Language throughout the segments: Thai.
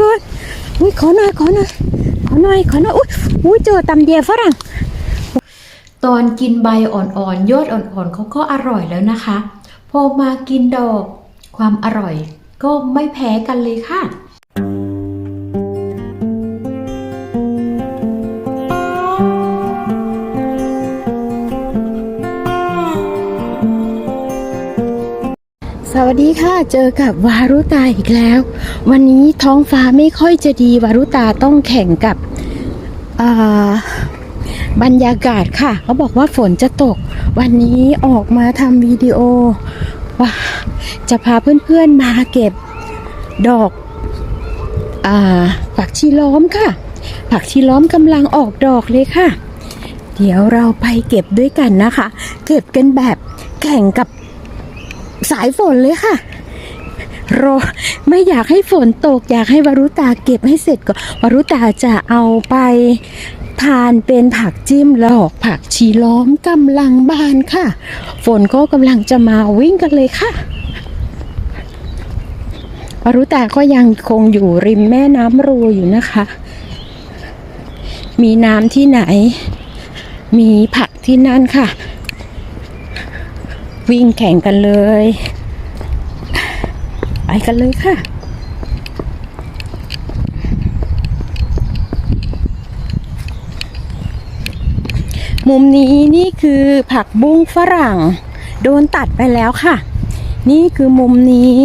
กินอุ้ยขอหน่อยขอหน่อยขอหน่อยขอหน่อยอุ้ยอุ้ยเจอตำเดียฝรั่ง ตอนกินใบอ่อนๆยอดอ่อนๆเขาก็อร่อยแล้วนะคะ พอมากินดอกความอร่อยก็ไม่แพ้กันเลยค่ะ วัสดีค่ะ เจอกับวารุตาอีกแล้ว วันนี้ท้องฟ้าไม่ค่อยจะดี วารุตาต้องแข่งกับบรรยากาศค่ะ เขาบอกว่าฝนจะตก วันนี้ออกมาทำวิดีโอว่าจะพาเพื่อนๆมาเก็บดอกอผักชีล้อมค่ะ ผักชีล้อมกำลังออกดอกเลยค่ะ เดี๋ยวเราไปเก็บด้วยกันนะคะ เก็บกันแบบแข่งกับ สายฝนเลยค่ะ รอไม่อยากให้ฝนตก อยากให้วรุตาเก็บให้เสร็จก่อนวรุตาจะเอาไปทานเป็นผักจิ้มแล้วผักชีล้อมกำลังบานค่ะ ฝนก็กำลังจะมาวิ่งกันเลยค่ะวรุตาก็ยังคงอยู่ริมแม่น้ำรูอยู่นะคะ มีน้ำที่ไหน มีผักที่นั่นค่ะ วิ่งแข่งกันเลย ไปกันเลยค่ะ มุมนี้นี่คือผักบุ้งฝรั่ง โดนตัดไปแล้วค่ะ นี่คือมุมนี้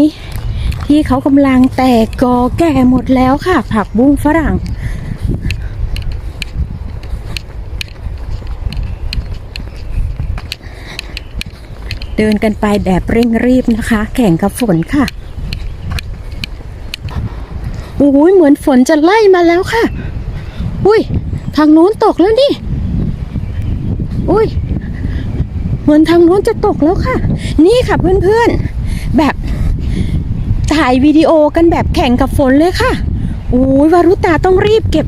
ที่เขากำลังแตกกอแก่หมดแล้วค่ะ ผักบุ้งฝรั่ง เดินกันไปแบบเร่งรีบนะคะ แข่งกับฝนค่ะโอ้ยเหมือนฝนจะไล่มาแล้วค่ะ อุ้ย ทางนู้นตกแล้วนี่ อุ้ย เหมือนทางนู้นจะตกแล้วค่ะ นี่ค่ะเพื่อนๆ แบบถ่ายวิดีโอกันแบบแข่งกับฝนเลยค่ะโอ้ยวารุตาต้องรีบเก็บ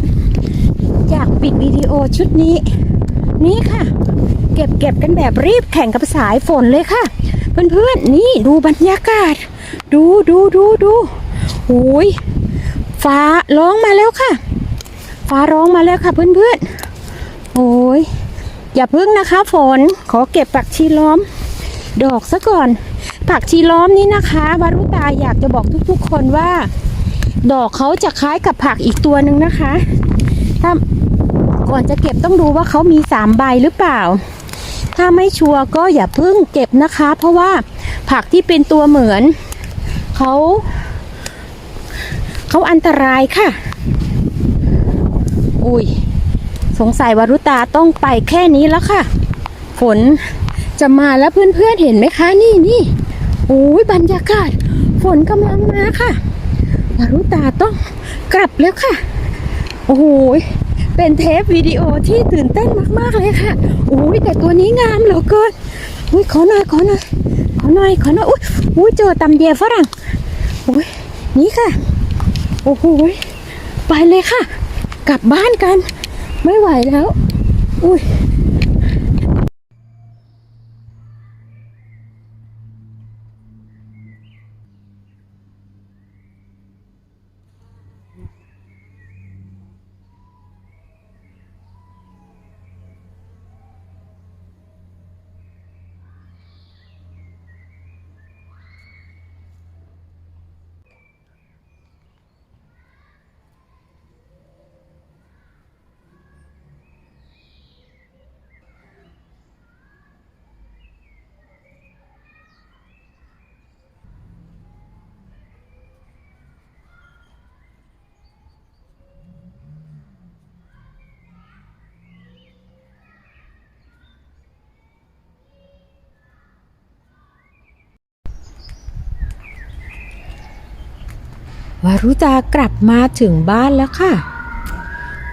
อยากปิดวิดีโอชุดนี้ นี่ค่ะ เก็บเก็บกันแบบรีบแข่งกับสายฝนเลยค่ะ เพื่อนๆนี่ดูบรรยากาศ ดูดูดูดูโอ้ยฟ้าร้องมาแล้วค่ะ ฟ้าร้องมาแล้วค่ะเพื่อนๆโอ้ยอย่าพึ่งนะคะฝนขอเก็บผักชีล้อม ดอกซะก่อน ผักชีล้อมนี้นะคะวารุตาอยากจะบอกทุกๆ คนว่า ดอกเขาจะคล้ายกับผักอีกตัวหนึ่งนะคะ ถ้าก่อนจะเก็บต้องดูว่าเขามีสามใบหรือเปล่า ถ้าไม่ชัวร์ก็อย่าเพิ่งเก็บนะคะ เพราะว่าผักที่เป็นตัวเหมือนเขาเขาอันตรายค่ะ อุ้ย สงสัยวารุตาต้องไปแค่นี้แล้วค่ะ ฝนจะมาแล้วเพื่อนๆเห็นไหมคะ นี่นี่โอ้ยบรรยากาศ ฝนกำลังมาค่ะวารุตาต้องกลับแล้วค่ะ โอ้โห เป็นเทปวิดีโอที่ตื่นเต้นมาก ๆ เลยค่ะอุ้ยแต่ตัวนี้งามเหลือเกินอุ้ยขอหน่อยขอหน่อยขอหน่อยขอหน่อยอุ้ยอุ้ยเจอตำเดียฝรั่งอุ้ยนี่ค่ะ โอ้โหไปเลยค่ะ กลับบ้านกัน ไม่ไหวแล้ว อุ้ย วารุตากลับมาถึงบ้านแล้วค่ะ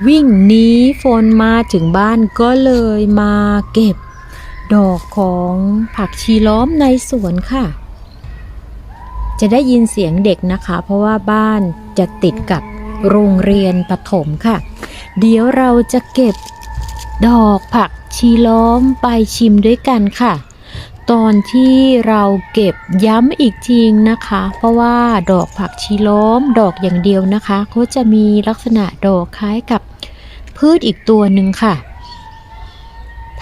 วิ่งหนีฝนมาถึงบ้านก็เลยมาเก็บ ดอกของผักชีล้อมในสวนค่ะ จะได้ยินเสียงเด็กนะคะ เพราะว่าบ้านจะติดกับโรงเรียนปถมค่ะ เดี๋ยวเราจะเก็บดอกผักชีล้อมไปชิมด้วยกันค่ะ ตอนที่เราเก็บย้ำอีกทีนะคะ เพราะว่าดอกผักชีล้อมดอกอย่างเดียวนะคะเขาจะมีลักษณะดอกคล้ายกับพืชอีกตัวหนึ่งค่ะ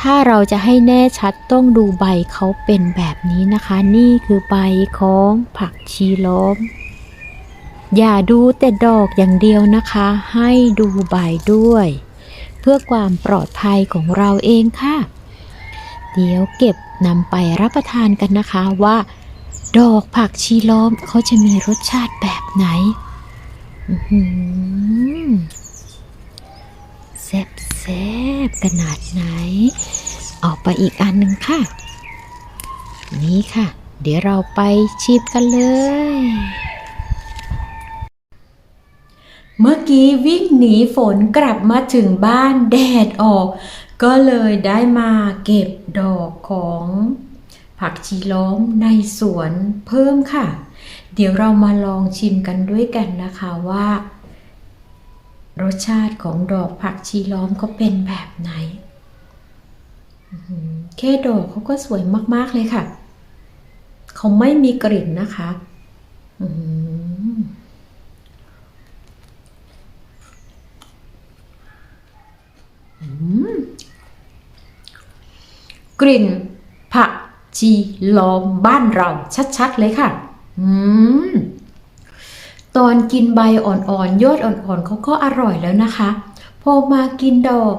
ถ้าเราจะให้แน่ชัดต้องดูใบเขาเป็นแบบนี้นะคะ นี่คือใบของผักชีล้อม อย่าดูแต่ดอกอย่างเดียวนะคะ ให้ดูใบด้วย เพื่อความปลอดภัยของเราเองค่ะ เดี๋ยวเก็บนำไปรับประทานกันนะคะว่า ดอกผักชีล้อมเขาจะมีรสชาติแบบไหนแซ่บแซ่บขนาดไหน ออกไปอีกอันหนึ่งค่ะ นี่ค่ะ เดี๋ยวเราไปชิมกันเลย เมื่อกี้วิ่งหนีฝนกลับมาถึงบ้านแดดออก ก็เลยได้มาเก็บดอกของผักชีล้อมในสวนเพิ่มค่ะ เดี๋ยวเรามาลองชิมกันด้วยกันนะคะว่า รสชาติของดอกผักชีล้อมเขาเป็นแบบไหน แค่ดอกเขาก็สวยมากๆเลยค่ะ เขาไม่มีกลิ่นนะคะอื้อหือ ก ลิ่น ผักชีล้อมบ้านเราชัดๆเลยค่ะ อืม ตอนกินใบอ่อนๆยอดอ่อนๆเขาก็อร่อยแล้วนะคะ พอมากินดอก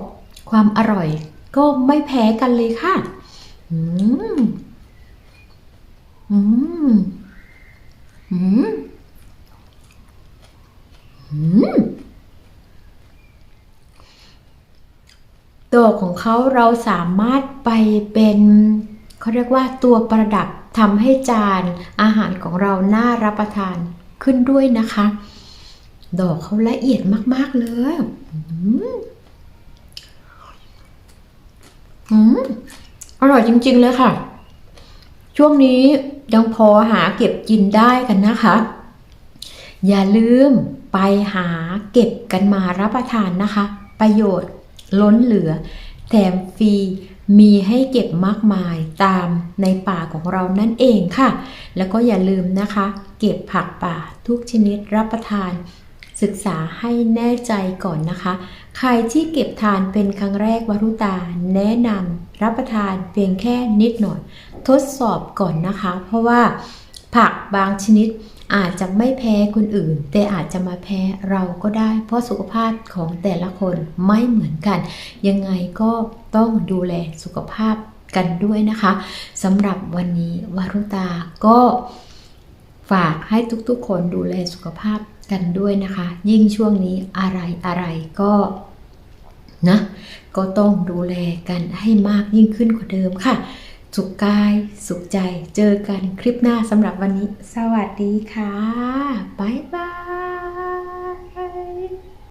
ความอร่อยก็ไม่แพ้กันเลยค่ะ อืม อืม อืม อืม ดอกของเขาเราสามารถไปเป็นเขาเรียกว่าตัวประดับทำให้จานอาหารของเราน่ารับประทานขึ้นด้วยนะคะ ดอกเขาละเอียดมาก ๆ เลยอืมอร่อยจริง ๆ เลยค่ะ ช่วงนี้ยังพอหาเก็บกินได้กันนะคะ อย่าลืมไปหาเก็บกันมารับประทานนะคะ ประโยชน์ ล้นเหลือ แถมฟรีมีให้เก็บมากมายตามในป่าของเรานั่นเองค่ะ แล้วก็อย่าลืมนะคะ เก็บผักป่าทุกชนิดรับประทาน ศึกษาให้แน่ใจก่อนนะคะ ใครที่เก็บทานเป็นครั้งแรกวรุตา แนะนำรับประทานเพียงแค่นิดหน่อย ทดสอบก่อนนะคะ เพราะว่าผักบางชนิด อาจจะไม่แพ้คนอื่น แต่อาจจะมาแพ้เราก็ได้ เพราะสุขภาพของแต่ละคนไม่เหมือนกัน ยังไงก็ต้องดูแลสุขภาพกันด้วยนะคะสำหรับวันนี้วารุตาก็ฝากให้ทุกๆ คนดูแลสุขภาพกันด้วยนะคะ ยิ่งช่วงนี้อะไรอะไรก็นะก็ต้องดูแลกันให้มากยิ่งขึ้นกว่าเดิมค่ะ สุขกายสุขใจเจอกันคลิปหน้าสำหรับวันนี้ สวัสดีค่ะ บ๊ายบาย